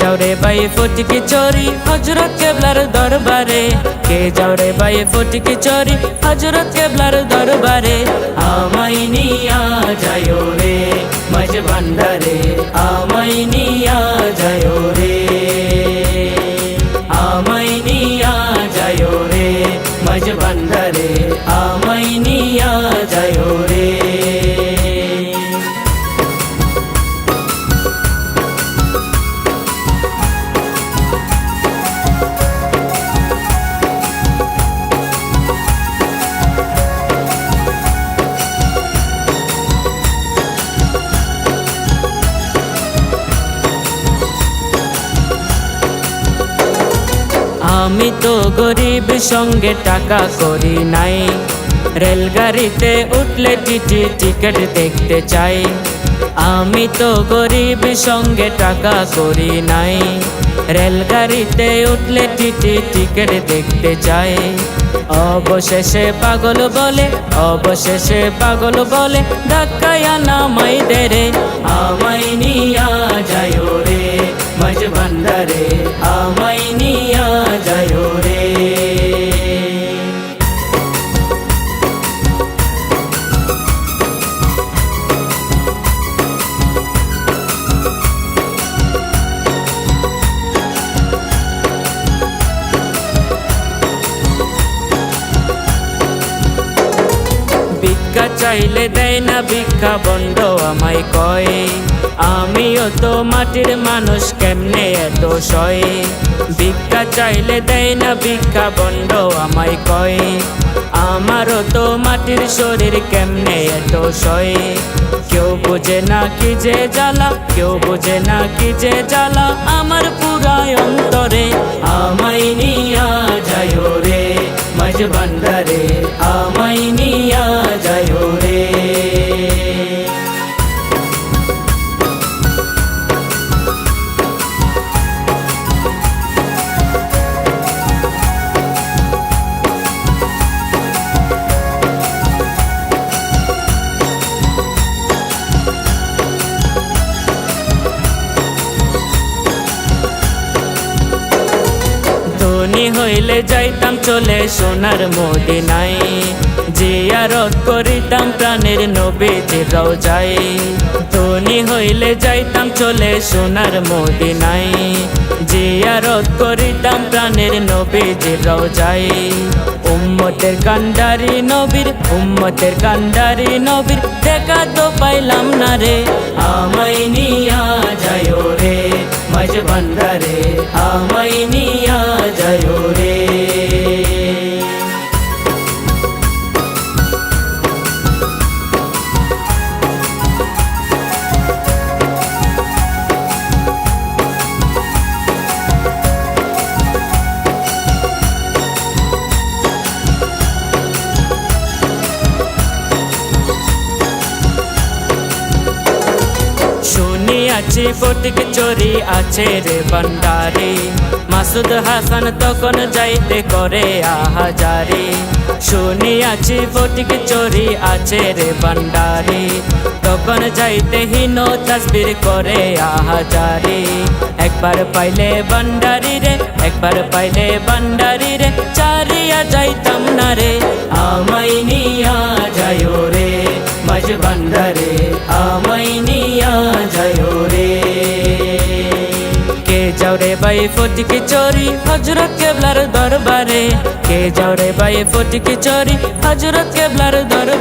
যাও রে ভাই ফটিকি চোরি হজরত কেবলার দরবারে। কে যাও রে ভাই ফটিকি চোরি হজরত কেবলার দরবারে। আমাই নিয়া যায় রে, মাঝ ভান্ডারে আমি তো গরিব, সঙ্গে টাকা করি নাই। রেলগাড়িতে উঠলে টিটি টিকিট দেখতে চাই। আমি তো গরিব, সঙ্গে টাকা করি নাই। রেলগাড়িতে উঠলে টিটি টিকিট দেখতে চাই। অবশেষে পাগল বলে, অবশেষে পাগল বলে, ধাক্কায়া নামাই দে রে। আমাই নিয়া যায় রে, মাঝ ভান্ডারে চাইলে দেয় না ভিক্ষা বন্ধ আমায় কয়, আমিও তো মাটির মানুষ, কেমনে এত সয়? ভিক্ষা চাইলে দেয় না ভিক্ষা বন্ধ আমায় কয়, আমারও তো মাটির শরীর কেমনে এত সয়? কেউ বোঝে না কি যে জ্বালা, কেউ বোঝে না কি যে জ্বালা, আমার ধনী হইলে যাইতাম চলে সোনার মদিনায়। জিয়ারত করিতাম প্রাণের নবীজির রওজায়। ধনী হইলে যাইতাম চলে সোনার মদিনায়। জিয়ারত করিতাম প্রাণের নবীজির রওজায়। উম্মতের কান্ডারি নবীর, উম্মতের কান্ডারি নবীর, দেখা তো পাইলাম না রে। আমায় নিয়া যায় রে। মাঝ ভান্ডারে আমায় নিয়া যায় রে। শুনিয়াছি ফটিক চোরি আছে রে ভান্ডারে। মাসুদ হাসান তখন যাইতে করে আহাজারে। শুনিয়াছি ফটিক চোরি আছে রে ভান্ডারে। তখন যাইতে হীন তসবির করে আহাজারি। একবার পাইলে ভান্ডারি রে, একবার পাইলে ভান্ডারি রে, চারিয়া যাইতাম না রে, আমায় নিয়া যায় রে, মাঝ ভান্ডারে। যাও রে ফটি কি চরি, হজরত কেবলার দরবারে। কে যাও রে ফটি কি চরি, হজরত কেবলার দরবারে।